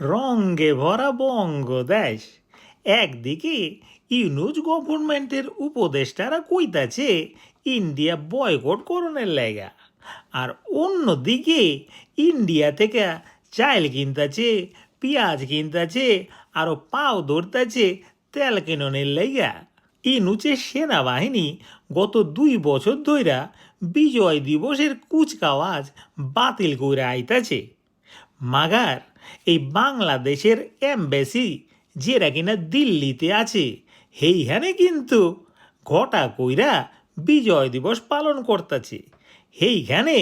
রঙ্গে ভরা বঙ্গদেশ একদিকে ইউনুজ গভর্নমেন্টের উপদেষ্টারা কইতাছে, ইন্ডিয়া বয়কট করণের লেগা। আর অন্যদিকে ইন্ডিয়া থেকে চাইল কিনতাছে, পেঁয়াজ কিনতাছে আরও পাও ধরতাছে, তেল কিননের লেগা। ইনুচের সেনাবাহিনী গত দুই বছর ধইরা বিজয় দিবসের কুচকাওয়াজ বাতিল করে আইতাছে। মাগার, এই বাংলাদেশের এমবেসি যেটা কিনা দিল্লিতে আছে সেইখানে কিন্তু ঘটা কইরা বিজয় দিবস পালন করতেছে। সেইখানে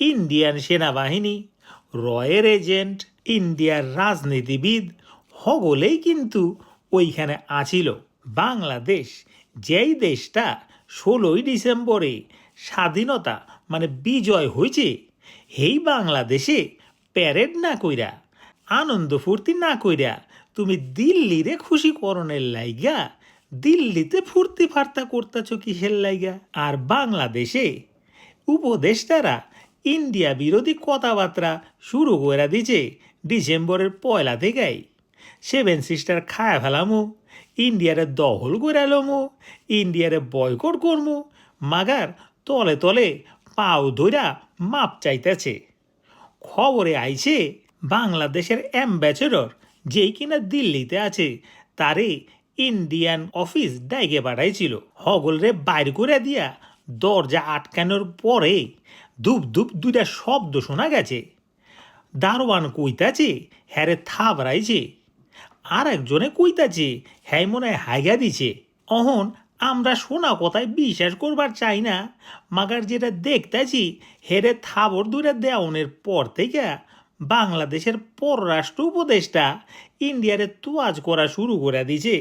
ইন্ডিয়ান সেনাবাহিনী, রয়ের এজেন্ট, ইন্ডিয়ার রাজনীতিবিদ, হগলেই কিন্তু ওইখানে আছিল। বাংলাদেশ, যেই দেশটা ষোলোই ডিসেম্বরে স্বাধীনতা মানে বিজয় হয়েছে সেই বাংলাদেশে প্যারেড না কইরা, আনন্দ ফুর্তি না কইরা তুমি দিল্লিরে খুশি করণের লাইগা, দিল্লিতে ফুর্তি ফার্তা করতেছ কিসের লাইগা? আর বাংলাদেশে উপদেষ্টারা ইন্ডিয়া বিরোধী কথাবার্তা শুরু করে দিছে ডিসেম্বরের পয়লা থেকেই। সেভেন সিস্টার খায়া ফেলামো, ইন্ডিয়ারে দহল করে লমু, ইন্ডিয়ারে বয়কট করমো, মাগার তলে তলে পাও ধইরা মাপ চাইতেছে। খবরে আইছে, বাংলাদেশের অ্যাম্বাসেডর যেই কিনা দিল্লিতে আছে, তারে ইন্ডিয়ান অফিস ডাইকে পাঠাইছিল। হগলরে বাইর করে দিয়া দরজা আটকানোর পরে ধূপ ধূপ দুইটা শব্দ শোনা গেছে। দারোয়ান কইতাছে, হ্যারে থাবড়াইছে। আর একজনে কইতাছে হ্যাঁ মনে হয় হাইগা দিছে। অহন আমরা শোনা কথায় বিশ্বাস করবার চাই না। মাগার যেটা দেখতেছি, হেরে থাবর দূরে দেওয়ানের পর থেকে বাংলাদেশের পররাষ্ট্র উপদেষ্টা ইন্ডিয়ারে তোয়াজ করা শুরু করে দিছে।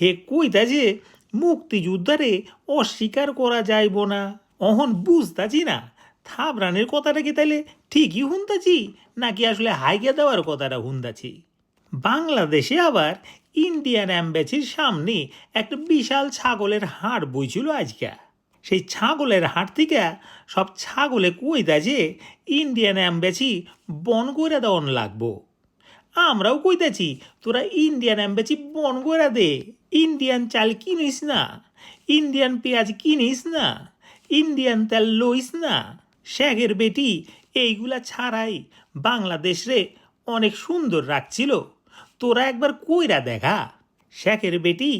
হে কইতাছে মুক্তিযুদ্ধারে অস্বীকার করা যাইব না। অহন বুঝতাছি না, থাবরানের কথাটা কি তাইলে ঠিকই হুনতাছি, নাকি আসলে হাইকে দেওয়ার কথাটা হুনতাছি? বাংলাদেশে আবার ইন্ডিয়ান অ্যাম্বাসির সামনে একটা বিশাল ছাগলের হাট বইছিল আজকে। সেই ছাগলের হাট থেকে সব ছাগলে কইতা যে ইন্ডিয়ান অ্যাম্বাসি বন করে দেওয়ান লাগবো। আমরাও কইতাছি, তোরা ইন্ডিয়ান অ্যাম্বাসি বন করে দে। ইন্ডিয়ান চাল কিনিস না, ইন্ডিয়ান পেঁয়াজ কিনিস না, ইন্ডিয়ান তেল লইস না। শেখের বেটি এইগুলা ছাড়াই বাংলাদেশ রে অনেক সুন্দর রাখছিল। তোরা একবার কইরা দেখা। শেখের বেটি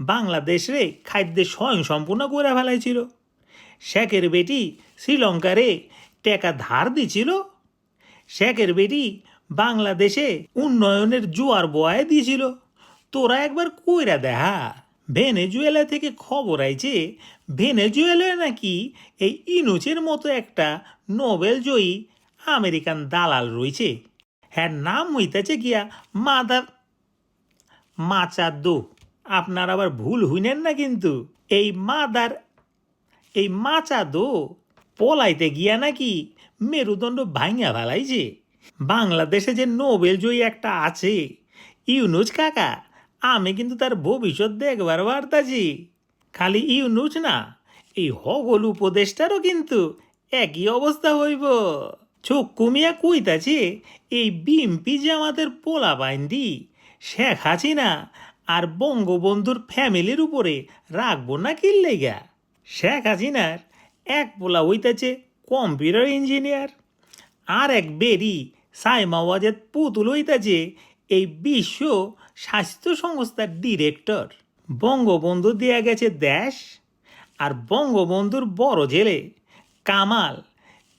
বাংলাদেশ রে খাদ্যে স্বয়ং সম্পূর্ণ করে ফেলাইছিল। শেখের বেটি শ্রীলঙ্কারে টেকা ধার দিছিল। শেখের বেটি বাংলাদেশে উন্নয়নের জোয়ার বয়ে দিয়েছিল তোরা একবার কইরা দেখা। ভেনেজুয়েলা থেকে খবর আইছে, ভেনেজুয়েলায় নাকি এই ইনুচের মতো একটা নোবেল জয়ী আমেরিকান দালাল রয়েছে হ্যাঁ নাম হইতেছে গিয়া মাদার। মাচাদো আপনার আবার ভুল হইনেন না কিন্তু। এই মাদার, এই মাচা দো পলাইতে গিয়া নাকি মেরুদণ্ড ভাঙা ফেলাইছে। বাংলাদেশে যে নোবেল জয়ী একটা আছে ইউনুজ কাকা, আমি কিন্তু তার ভবিষ্যৎ দেখবার বার্তাছি। খালি ইউনুজ না, এই হগল উপদেশটারও কিন্তু একই অবস্থা হইব। চোখ কুমিয়া কইতাছে এই বিএমপি আমাদের পোলা বাইন্দি, শেখ হাসিনা আর বঙ্গবন্ধুর ফ্যামিলির উপরে রাখব না কিল্লেগা শেখ হাসিনার এক পোলা হইতাছে কম্পিউটার ইঞ্জিনিয়ার, আর এক বেরি সাইমা ওয়াজেদ পুতুল হইতাছে এই বিশ্ব স্বাস্থ্য সংস্থার ডিরেক্টর। বঙ্গবন্ধু দেয়া গেছে দেশ, আর বঙ্গবন্ধুর বড় জেলে কামাল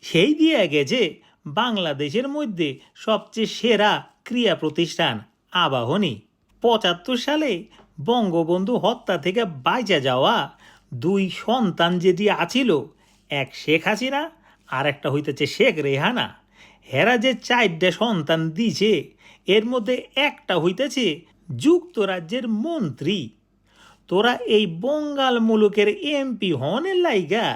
সেই দিয়ে গেছে বাংলাদেশের মধ্যে সবচেয়ে সেরা ক্রিয়া প্রতিষ্ঠান আবাহনী। পঁচাত্তর সালে বঙ্গবন্ধু হত্যা থেকে বাইচা যাওয়া দুই সন্তান যেটি আছিল, এক শেখ হাসিনা আর একটা হইতেছে শেখ রেহানা। হেরা যে চারটে সন্তান দিছে, এর মধ্যে একটা হইতেছে যুক্তরাজ্যের মন্ত্রী। তোরা এই বঙ্গাল মুলুকের এমপি হনের লাইগা,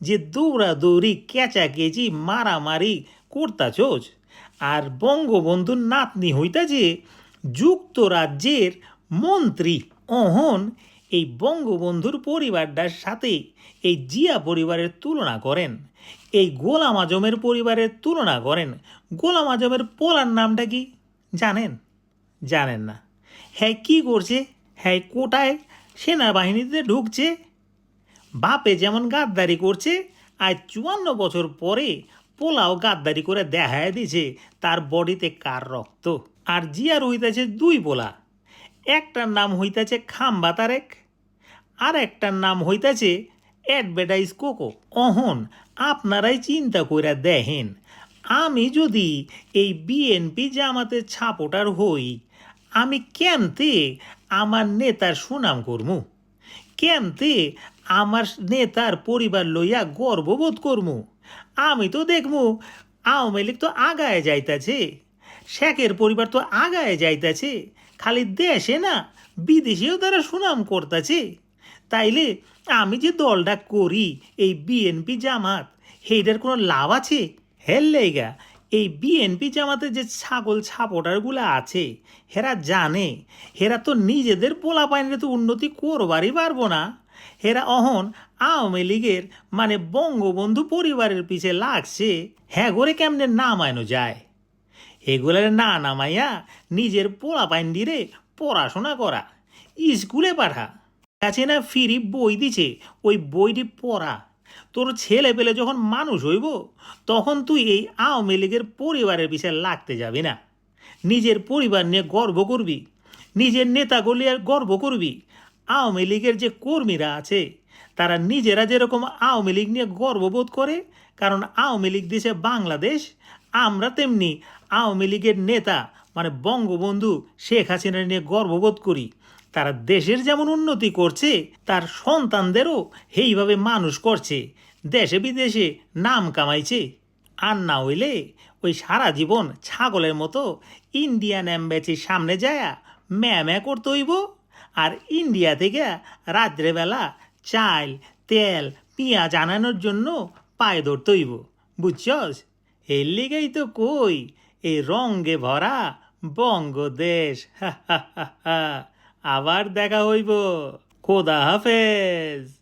যে দৌড়াদৌড়ি, কেচাকেচি, মারামারি করতাছোস। আর বঙ্গবন্ধুর নাতনি হইতাছে যুক্তরাজ্যের মন্ত্রী অহন, এই বঙ্গবন্ধুর পরিবারটার সাথে এই জিয়া পরিবারের তুলনা করেন। এই গোলাম আজমের পরিবারের তুলনা করেন। গোলাম আজমের পোলার নামটা কি? জানেন? জানেন না। হ্যাঁ কি করছে? হ্যাঁ কোটায় সেনাবাহিনীতে ঢুকছে। বাপে যেমন গাদ্দারি করছে আজ চুয়ান্ন বছর পরে পোলাও গাদ্দারি করে দেখায় দিছে, তার বডিতে কার রক্ত? আর জিয়ার হইতেছে দুই পোলা। একটার নাম হইতেছে খাম্বা তারেক, আর একটার নাম হইতেছে অ্যাডভার্টাইজ কোকো। অহন, আপনারাই চিন্তা কইরা দেখেন, আমি যদি এই বিএনপি জামাতের ছাপোটার হই, আমি কেমতে আমার নেতার সুনাম করমু। কেমতে আমার নেতার পরিবার লইয়া গর্ববোধ করমু। আমি তো দেখমু, আওয়ামী লীগ তো আগায় যাইতাছে। শেখের পরিবার তো আগায় যাইতাছে। খালি দেশে না, বিদেশেও তারা সুনাম করতাছে। তাইলে আমি যে দলটা করি, এই বিএনপি জামাত, সেইটার কোনো লাভ আছে? হেললেগা এই বিএনপি জামাতে যে ছাগল ছাপটারগুলো আছে, হেরা জানে, হেরা তো নিজেদের পোলা পাইনে তো উন্নতি করবারই পারব না। হেরা অহন আওয়ামী লীগের মানে বঙ্গবন্ধু পরিবারের পিছে লাগছে হ্যাঁ করে কেমনে নামায়নো যায়? এগুলার না নামাইয়া নিজের পোলা পাইন দিরে পড়াশোনা করা, স্কুলে পাঠা। কাছে না ফিরি বই দিছে, ওই বইটি পড়া। তোর ছেলে পেলে যখন মানুষ হইব, তখন তুই এই আওয়ামী লীগের পরিবারের পিছিয়ে লাগতে যাবি না। নিজের পরিবার নিয়ে গর্ব করবি, নিজের নেতাগুলি আর গর্ব করবি। আওয়ামী লীগের যে কর্মীরা আছে, তারা নিজেরা যেরকম আওয়ামী লীগ নিয়ে গর্ববোধ করে, কারণ আওয়ামী লীগ দেশে বাংলাদেশ, আমরা তেমনি আওয়ামী লীগের নেতা মানে বঙ্গবন্ধু শেখ হাসিনা নিয়ে গর্ববোধ করি। তারা দেশের যেমন উন্নতি করছে, তার সন্তানদেরও সেইভাবে মানুষ করছে। দেশে বিদেশে নাম কামাইছে। আর না হইলে ওই সারা জীবন ছাগলের মতো ইন্ডিয়ান অ্যাম্বাসির সামনে যায় ম্যা ম্যা করতে হইব। আর ইন্ডিয়া থেকে রাত্রেবেলা চাল, তেল, পেঁয়াজ আনানোর জন্য পায়ে ধরতে হইব। বুঝছস? এর লিগেই তো কই, এই রঙ্গে ভরা বঙ্গদেশ। হা হা হা। আবার দেখা হইব। খোদা হাফেজ।